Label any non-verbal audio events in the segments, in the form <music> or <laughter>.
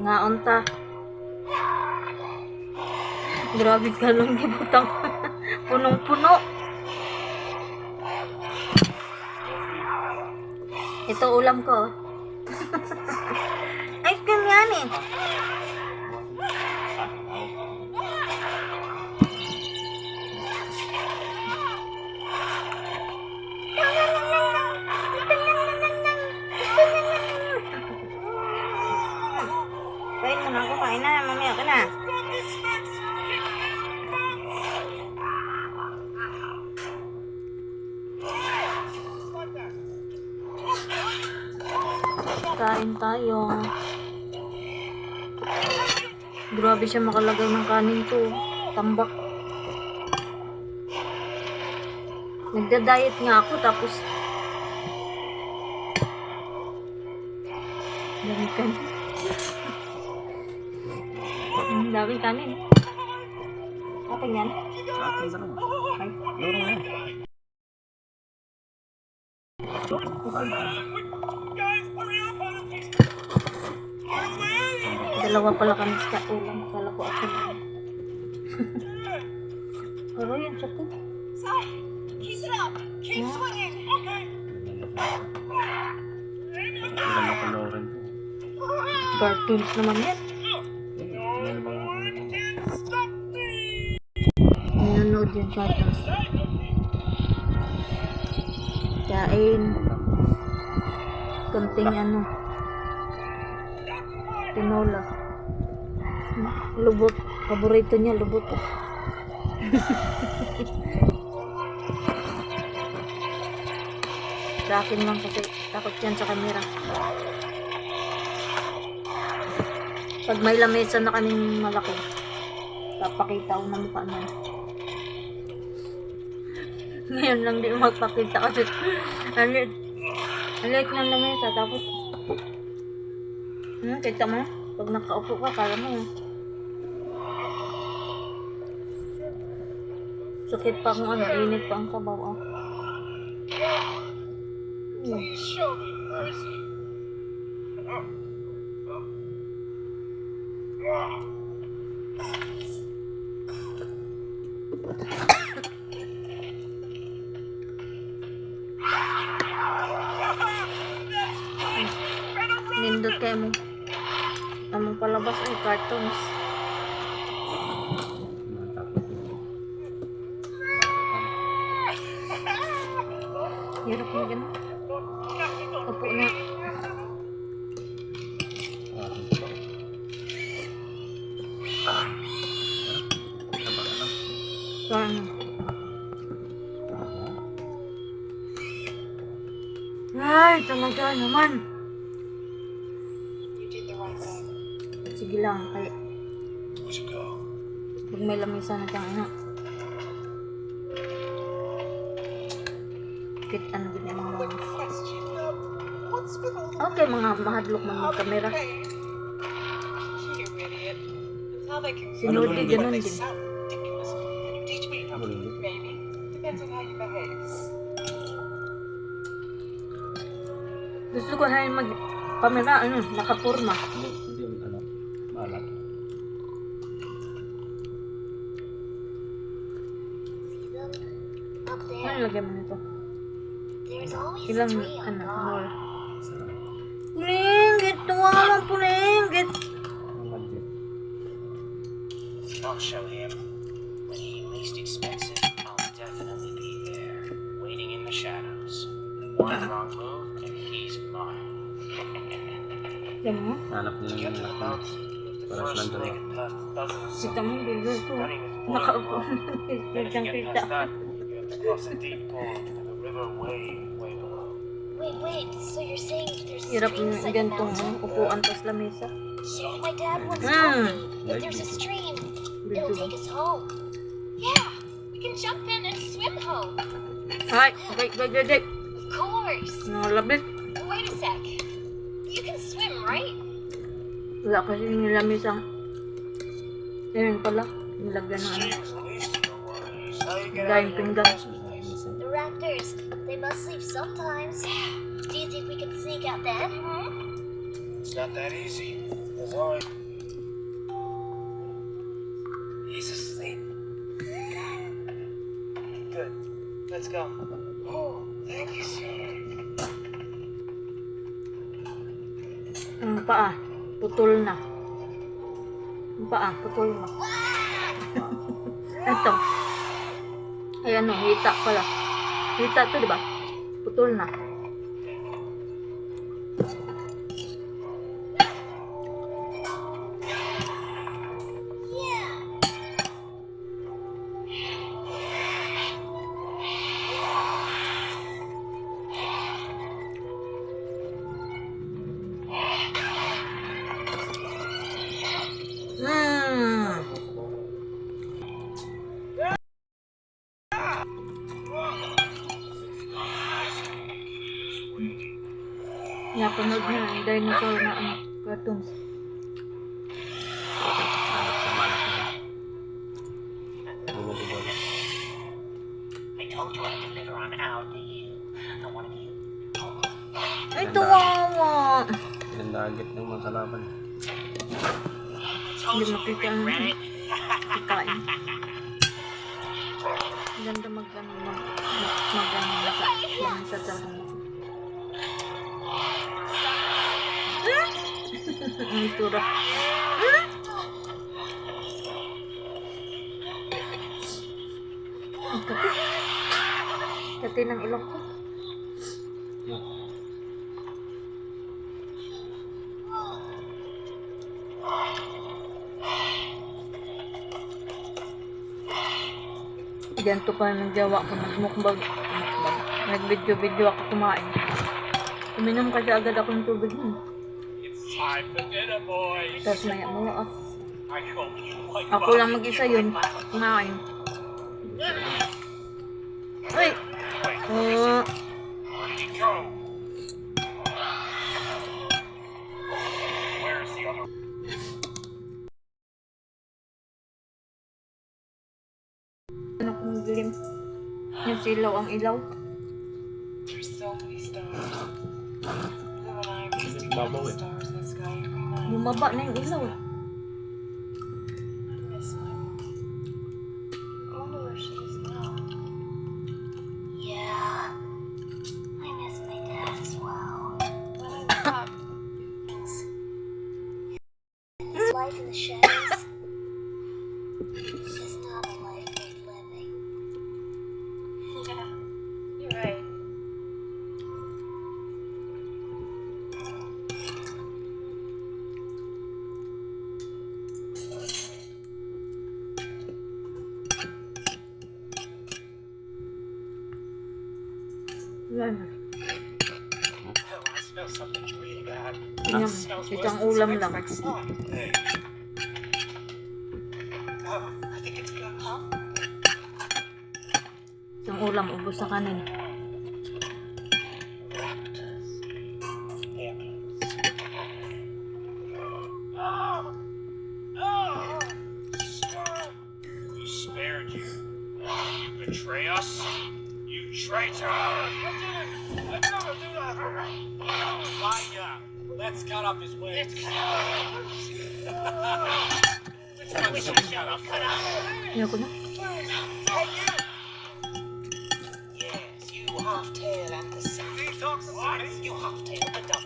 Nga unta. Grabe ka lang gibutang. <laughs> Punong-puno. Ito ulam ko. Ice cream yan eh. Kain tayo. Grabe siya makalagay ng kanin to. Tambak. Nagda-diet nga ako tapos Dami kanin. Ang dami kanin. Okay yan. Akin ba naman? Ay. Loro na. Dalawa pala kami sa ulam. Kala ko ako lang. <laughs> Pero yan siya to. Keep it up. Keep Yeah. swinging. Ko. Cartoons naman yan. Nanonood yan cartoons. Kain. Kunting ano. Tinola. Lubot. Paborito niya, lubot. <laughs> sa akin lang kasi takot yan sa camera. Pag may lamesa na kaming malaki, papakita ko ng mukha niya. Ngayon lang din magpakita kasi alit, alit ng lamesa tapos hmm, kita mo? Pag nakaupo ka, kala mo sakit pa kung ano, init pa ang sabaw ah. Hmm. Please Nindot kayo mo. Among palabas ay cartoons. matakot? Hirap mo ganun. Upo na. Akin ba? Ah. Taba ka lang. So, ano? Ay, talaga naman. Sige lang, kay Where'd you go? pag may lamisa na kang ano. Kit ano mga what's with all the Okay, mga mahadlok man ng kamera. But ganun din. Maybe. Depends on how you behave. Gusto ko hayin mag kamera, ano, nakapurma. Mana bagaimana tuh? Hilang anak nol. Gitu alam puling, gitu. I'll show him. When he least Kita mau tuh kita past that, you have to cross a deep pool to the river way, way below. Wait, wait. So you're saying there's Hirap yung streams like a gantong mountain? upuan tas lamesa. My dad once Mm. told me if there's a stream, it'll take us home. Yeah, we can jump in and swim home. Ay, okay, wait, wait, wait. Of course. Nakalabit. Wait a sec. You can swim, right? Wala kasi yung lamisang. Ayun pala, nilagyan ng ano. In pinggan. the first place? The raptors, they must sleep sometimes. Do you think we can sneak out then? It's not that easy. Lord. He's asleep. Good. Let's go. Oh, thank you, sir. Ang paa, putol na. Ang paa, putol na. Ito. Ay ano, hita pala. Hita to, di ba? Putol na. Napanood na ang dinosaur na ano, cartoons. Anak na malak na. Bumububola. I told you I'd deliver on out to you. I wanted you. Ay, tuwawa! Pinandagit ng mga. I told Hindi you makita ang. Ang ganda mag ano, mag mag mag ano, nasa yan sa Ang itsura. Ang kati. Kati ng ilong ko. Yeah. Ganito pa ng jawa ko nagmukbag. Mukbag. Nag-video-video ako kumain. Uminom kasi agad ako ng tubig nun. It's time for dinner, boys. Tapos ah, I hope you like Ako lang mag-isa yun. Kumain. Ay! Uh, ano kung dilim? Yung silaw ang ilaw. There's so many stars. Liv and I used to Babaw count the eh. stars in the sky every night. Bumaba na yung ilaw. eh. I miss my <laughs> I think it's good. Huh? Isang ulam, ubos sa kanin. Raptors. Airplanes. Oh! Oh! Stop! We spared you. You betray us? You traitor! Let's cut off his wings. Let's cut off. Let's cut off. 이거구나. Yes, you half tail and the sun. You half tail the dog.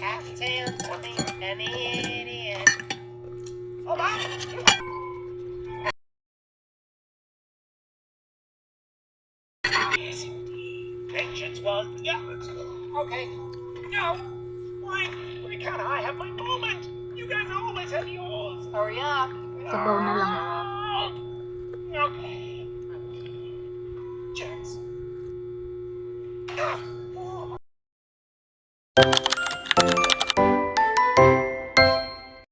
Half tail, bunny, Vengeance was... Yeah, let's go. Okay. No! Why? Why can't I have my moment? You guys always have yours. Hurry up. Sabaw na lang. Okay.